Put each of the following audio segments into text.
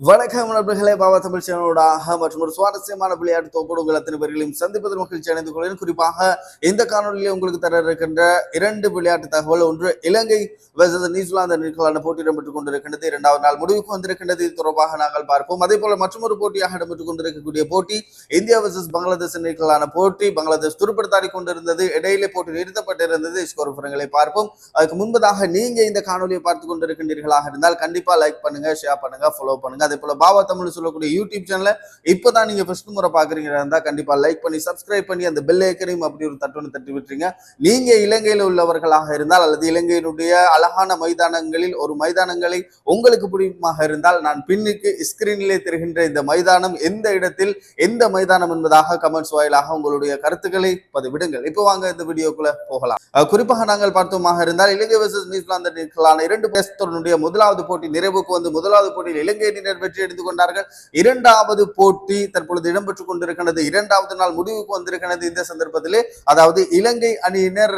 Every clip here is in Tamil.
வணக்கம் நண்பர்களே பாபா தமிழ் சேனலோடாக மற்றும் ஒரு சுவாரஸ்யமான விளையாட்டு தொகுப்போடு உங்கள் அத்தனை பேர்களையும் சந்திப்பதில் மகிழ்ச்சி அடைந்து கொள்கிறேன். குறிப்பாக இந்த காணொலியில் உங்களுக்கு தர இருக்கின்ற இரண்டு விளையாட்டு தகவல். ஒன்று இலங்கை வெர்சஸ் நியூசிலாந்து அணிகளான போட்டி இடம்பெற்றுக் கொண்டிருக்கின்றது. இரண்டாவது நாள் முடிவுக்கு வந்திருக்கின்றது. இது தொடர்பாக நாங்கள் பார்ப்போம். அதே போல மற்றொரு போட்டியாக இடம்பெற்றுக் கொண்டிருக்கக்கூடிய போட்டி இந்தியா வெர்சஸ் பங்களாதேஷ் அணிகளான போட்டி. பங்களாதேஷ் துருப்படுத்தாடி கொண்டிருந்தது. இடையிலே போட்டி நிறுத்தப்பட்டிருந்தது. ஸ்கோர் விவரங்களை பார்ப்போம். அதுக்கு முன்பதாக நீங்க இந்த காணொலியை பார்த்து கொண்டிருக்கின்றீர்களாக இருந்தால் கண்டிப்பா லைக் பண்ணுங்க ஷேர் பண்ணுங்க ஃபாலோ பண்ணுங்க. அதே போல பாபா தமிழ் சொல்லக்கூடிய யூடியூப் சேனலை இப்பதான் நீங்க ஃபர்ஸ்ட் முறை பாக்குறீங்க இருந்தா கண்டிப்பா லைக் பண்ணி சப்ஸ்கிரைப் பண்ணி அந்த பெல் ஐக்கனையும் அப்படி ஒரு தட்டுன்னு தட்டி விட்டுறீங்க நீங்க இலங்கையில் உள்ளவர்களாக இருந்தால் அல்லது இலங்கையினுடைய அழகான மைதானங்களில் ஒரு மைதானங்களை உங்களுக்கு பிடிக்குமாக இருந்தால் நான் பின்னுக்கு ஸ்கிரீனிலே தெரிகின்ற இந்த மைதானம் எந்த இடத்தில் எந்த மைதானம் என்பதாக கமெண்ட்ஸ் வாயிலாக உங்களுடைய கருத்துக்களை பதிவிடுங்கள். இப்போ வாங்க இந்த வீடியோக்குள்ள போகலாம். குறிப்பாக நாங்கள் பார்த்தோமாக இருந்தால் இலங்கை வர்சஸ் நியூசிலாந்து இரண்டு பேஸ்தனுடைய முதலாவது போட்டி நிறைவுக்கு வந்து முதலாவது போட்டியில் இலங்கை அணியினர் வெற்றி எடுத்துக் கொண்டார்கள் இரண்டாவது போட்டி தற்பொழுது இடம்பெற்றுக் கொண்டிருக்கிறது இரண்டாவது நாள் முடிவுக்கு வந்திருக்கிறது இந்த சந்தர்ப்பத்திலே. அதாவது இலங்கை அணியினர்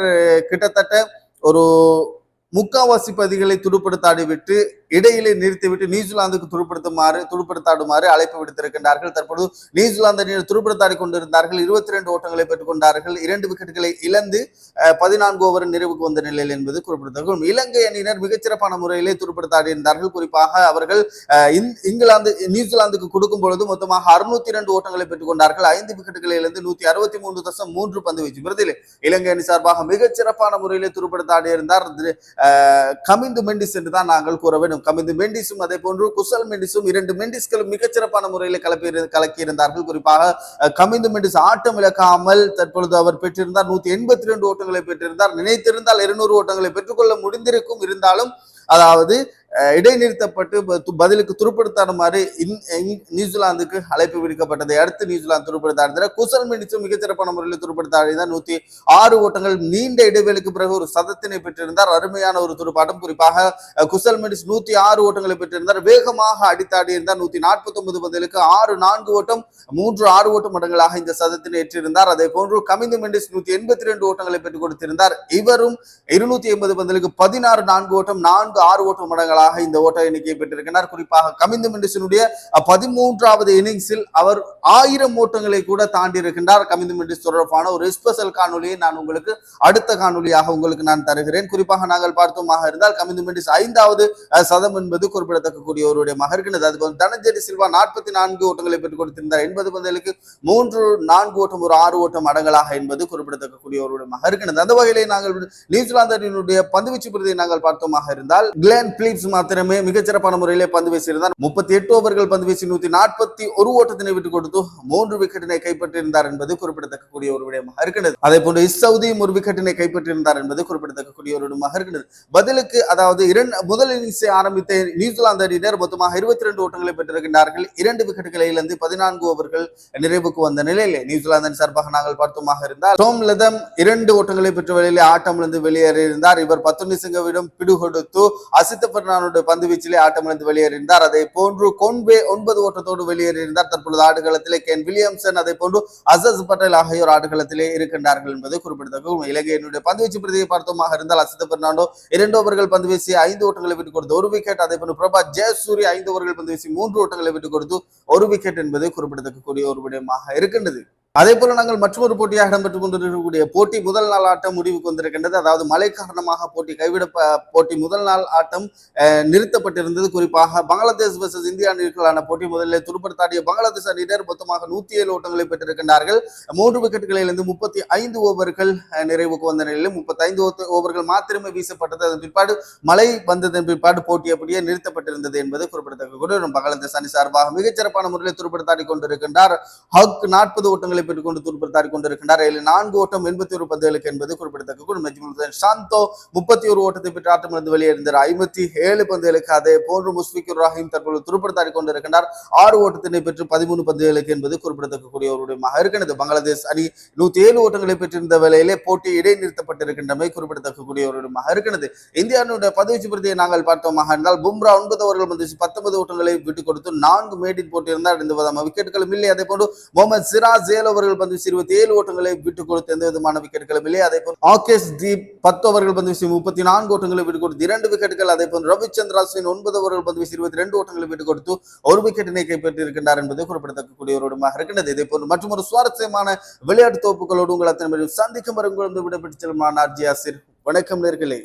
கிட்டத்தட்ட ஒரு முக்காவாசி பதிகளை துடுப்படுத்தாடி விட்டு இடையிலே நிறுத்திவிட்டு நியூசிலாந்துக்கு துடுப்படுத்துமாறு துடுப்படுத்தாடுமாறு அழைப்பு விடுத்திருக்கின்றார்கள். தற்பொழுது நியூசிலாந்து அணியினர் துடுப்படுத்தாடி கொண்டிருந்தார்கள். இருபத்தி ரெண்டு ஓட்டங்களை பெற்றுக்கொண்டார்கள் இரண்டு விக்கெட்டுகளை இழந்து பதினான்கு ஓவர் நிறைவுக்கு வந்த நிலையில் என்பது குறிப்பிடத்தக்கது. இலங்கை அணியினர் மிகச்சிறப்பான முறையிலே துடுப்படுத்தாடி இருந்தார்கள் குறிப்பாக அவர்கள் இந்- இங்கிலாந்து நியூசிலாந்துக்கு கொடுக்கும் பொழுது மொத்தமாக அறுநூத்தி இரண்டு ஓட்டங்களை பெற்றுக்கொண்டார்கள் ஐந்து விக்கெட்டுகளை இழந்து நூத்தி அறுபத்தி மூன்று தசம் மூன்று பந்து வீச்சு. பிரதிலே இலங்கை அணி சார்பாக மிகச்சிறப்பான முறையிலே துடுப்படுத்தாடி இருந்தார் கமிந்து மெண்டிஸ் என்று தான் நாங்கள் கூற வேண்டும். கமிந்து மெண்டிஸும் அதே போன்று குசல் மெண்டிஸும் இரண்டு மெண்டிஸ்களும் மிகச்சிறப்பான முறையில் கலப்பி கலக்கி இருந்தார்கள் குறிப்பாக கமிந்து மெண்டிஸ் ஆட்டம் இழக்காமல் தற்பொழுது அவர் பெற்றிருந்தார். நூத்தி எண்பத்தி ரெண்டு ஓட்டங்களை பெற்றிருந்தார். நினைத்திருந்தால் இருநூறு ஓட்டங்களை பெற்றுக்கொள்ள முடிந்திருக்கும். இருந்தாலும் அதாவது இடைநிறுத்தப்பட்டு பதிலுக்கு துருப்படுத்தாடுமாறு நியூசிலாந்துக்கு அழைப்பு விடுக்கப்பட்டதை அடுத்து நியூசிலாந்து துருப்படுத்தாடுதல குசல் மெண்டிஸும் மிகச்சிறப்பான முறையில் துருப்படுத்தாடிதான் நூத்தி ஆறு ஓட்டங்கள் நீண்ட இடைவெளிக்கு பிறகு ஒரு சதத்தினை பெற்றிருந்தார். அருமையான ஒரு துடுப்பாட்டம். குறிப்பாக குசல் மெண்டிஸ் நூத்தி ஆறு ஓட்டங்களை பெற்றிருந்தார். வேகமாக அடித்தாடி இருந்தார். நூத்தி நாற்பத்தி ஒன்பது பதிலுக்கு ஆறு நான்கு ஓட்டம் மூன்று ஆறு ஓட்டம் மடங்களாக இந்த சதத்தினை ஏற்றிருந்தார். அதே போன்று கமிந்து மெண்டிஸ் நூத்தி எண்பத்தி ரெண்டு ஓட்டங்களை பெற்றுக் கொடுத்திருந்தார். இவரும் இருநூத்தி எண்பது பந்தலுக்கு பதினாறு நான்கு ஓட்டம் நான்கு ஆறு ஓட்டம் மடங்களாக இந்த ஓட்ட எண்ணிக்கையை பெற்றிருக்கிறார் குறிப்பாக கமிந்து மெண்டிசனுடைய பதிமூன்றாவது இன்னிங்ஸில் அவர் ஆயிரம் ஓட்டங்களை கூட தாண்டி இருக்கின்றார் கமிந்து மெண்டிஸ் தொடர்பான ஒரு ஸ்பெஷல் காணொலியை நான் உங்களுக்கு அடுத்த காணொலியாக உங்களுக்கு நான் தருகிறேன். குறிப்பாக நாங்கள் பார்த்தோமாக இருந்தால் கமிந்து மெண்டிஸ் ஐந்தாவது சதம் என்பது குறிப்பிடத்தக்க கூடிய ஒருவருடைய மகர்கினது அதுபோல் தனஞ்சேரி சில்வா நாற்பத்தி நான்கு ஓட்டங்களை பெற்றுக் கொடுத்திருந்தார். எண்பது பந்தலுக்கு மூன்று நான்கு ஓட்டம் ஒரு ஆறு ஓட்டம் அடங்கலாக என்பது குறிப்பிடத்தக்க கூடிய ஒருவருடைய மகர்கினது அந்த வகையிலே நாங்கள் நியூசிலாந்து பந்துவீச்சு பிரதியை நாங்கள் பார்த்தோமாக இருந்தால் கிளேன் பிலிப்ஸ் மாத்திரமே மிகச்சிறப்பான முறையிலே பந்து வீசியிருந்தார். முப்பத்தி எட்டு ஓவர்கள் பந்து வீசி நூத்தி நாற்பத்தி ஒரு ஓட்டத்தினை விட்டுக் கொடுத்து மூன்று விக்கெட்டினை கைப்பற்றியிருந்தார் என்பது குறிப்பிடத்தக்கக்கூடிய ஒரு விடயமாக இருக்கிறது அதே போன்று இசவுதியும் ஒரு விக்கெட்டினை கைப்பற்றியிருந்தார் என்பது குறிப்பிடத்தக்கக்கூடிய ஒரு விடமாக இருக்கிறது பதிலுக்கு அதாவது இரண்டு முதல் இன்னிங்ஸை ஆரம்பித்த நியூசிலாந்து அணியினர் மொத்தமாக இருபத்தி ரெண்டு ஓட்டங்களை பெற்றிருக்கின்றார்கள். இரண்டு விக்கெட்டுகளை இழந்து பதினான்கு ஓவர்கள் நிறைவுக்கு வந்த நிலையிலே நியூசிலாந்து அணி சார்பாக நாங்கள் பார்த்தோமாக இருந்தால் டோம் லெதம் இரண்டு ஓட்டங்களை பெற்ற வேளையிலே ஆட்டமிழந்து வெளியேறியிருந்தார். இவர் பத்து நிசங்கவிடம் பிடுகொடுத்து அசித்த பெர்னானுடைய பந்து வீச்சிலே ஆட்டமிழந்து வெளியேறியிருந்தார். அதே போன்று கொன்வே ஒன்பது ஓட்டத்தோடு வெளியேறியிருந்தார். தற்பொழுது ஆடுகளத்திலே கென் வில்லியம்சன் அதே போன்று அசஸ் பட்டேல் ஆகியோர் ஆடுகளத்திலே இருக்கின்றார்கள் என்பது குறிப்பிடத்தக்க இலங்கையினுடைய பந்து வீச்சு பிரதியை பார்த்தோமாக இருந்தால் அசித பெர்னாண்டோ இரண்டு ஓவர்கள் பந்து வீசி ஐந்து ஓட்டங்களை விட்டுக் கொடுத்து ஒரு விக்கெட் அதே போன்று பிரபா ஜெயசூரி ஐந்து ஓவர்கள் பந்து வீசி மூன்று ஓட்டங்களை விட்டுக் கொடுத்து ஒரு விக்கெட் என்பது குறிப்பிடத்தக்க கூடிய ஒரு விடயமாக இருக்கின்றது. அதே போல நாங்கள் மற்றொரு போட்டியாக இடம்பெற்றுக் கொண்டிருக்கக்கூடிய போட்டி முதல் நாள் ஆட்டம் முடிவுக்கு வந்திருக்கின்றது. அதாவது மழை காரணமாக போட்டி கைவிட போட்டி முதல் நாள் ஆட்டம் நிறுத்தப்பட்டிருந்தது. குறிப்பாக பங்களாதேஷ் வர்சஸ் இந்தியா அணிகளான போட்டி முதலில் துடுப்படுத்தாடிய பங்களாதேஷ் அணியினர் மொத்தமாக நூத்தி ஏழு ஓட்டங்களை பெற்றிருக்கின்றார்கள். மூன்று விக்கெட்டுகளிலிருந்து முப்பத்தி ஐந்து ஓவர்கள் நிறைவுக்கு வந்த நிலையில் முப்பத்தி ஐந்து ஓவர்கள் மாத்திரமே வீசப்பட்டது. அதன் பிற்பாடு மழை வந்ததன் பிற்பாடு போட்டி அப்படியே நிறுத்தப்பட்டிருந்தது என்பது குறிப்பிடத்தக்க கூட பங்களாதேஷ் அணி சார்பாக மிகச்சிறப்பான முறையில் துடுப்படுத்தாடி கொண்டிருக்கின்றார். ஹக் நாற்பது ஓட்டங்களை பெற்றுக்கொண்டு துடுப்படுத்தாடி கொண்டிருக்கின்றார். இதில் நான்கு ஓட்டம் எண்பத்தி ஒரு பந்துகளுக்கு என்பது குறிப்பிடத்தக்க சாந்தோ முப்பத்தி ஒரு ஓட்டத்தை பெற்று ஆட்டமிருந்து வெளியேறினார். ஐம்பத்தி ஏழு பந்துகளுக்கு அதே போன்று முஸ்பிகுர் ராஹிம் தற்போது துடுப்படுத்தாடி கொண்டிருக்கின்றார். ஆறு ஓட்டத்தினை பெற்று பதிமூணு பந்துகளுக்கு என்பது குறிப்பிடத்தக்கக்கூடிய ஒரு விடயமாக பங்களாதேஷ் அணி நூத்தி ஏழு ஓட்டங்களை பெற்றிருந்த வேளையிலே போட்டி இடைநிறுத்தப்பட்டிருக்கின்றமை குறிப்பிடத்தக்கக்கூடிய ஒரு விடயமாக இருக்கிறது இந்தியாவினுடைய பதவி பிரதியை நாங்கள் பார்த்தோமாக இருந்தால் பும்ரா ஒன்பது ஓவர்கள் வந்து பத்தொன்பது ஓட்டங்களை விட்டுக் கொடுத்து நான்கு மேடின் போட்டியிருந்தார் எந்த விதமாக விக்கெட்டுகளும் இல்லை. அதே போன்று முகமது சிராஜ் ஏழு தயாலு அவர்கள் பந்து வீசி இருபத்தி ஏழு ஓட்டங்களை விட்டுக் கொடுத்து எந்த விதமான விக்கெட்டுகளும் இல்லை. அதே போல் ஆகேஷ் தீப் பத்து ஓவர்கள் பந்து வீசி முப்பத்தி நான்கு ஓட்டங்களை விட்டுக் கொடுத்து இரண்டு விக்கெட்டுகள் அதே போல் ரவிச்சந்திர அஸ்வின் ஒன்பது ஓவர்கள் பந்து வீசி இருபத்தி ரெண்டு ஓட்டங்களை விட்டுக் கொடுத்து ஒரு விக்கெட்டினை கைப்பற்றியிருக்கின்றார் என்பது குறிப்பிடத்தக்கக்கூடிய ஒரு விடமாக இருக்கின்றது. இதே போன்று மற்றும் ஒரு சுவாரஸ்யமான விளையாட்டு தோப்புகளோடு உங்கள் அத்தனை சந்திக்கும் வரும் உங்களிடம் விடைபெற்று செல்லும் நான் ஆர்ஜி ஆசிர். வணக்கம் நேர்களே.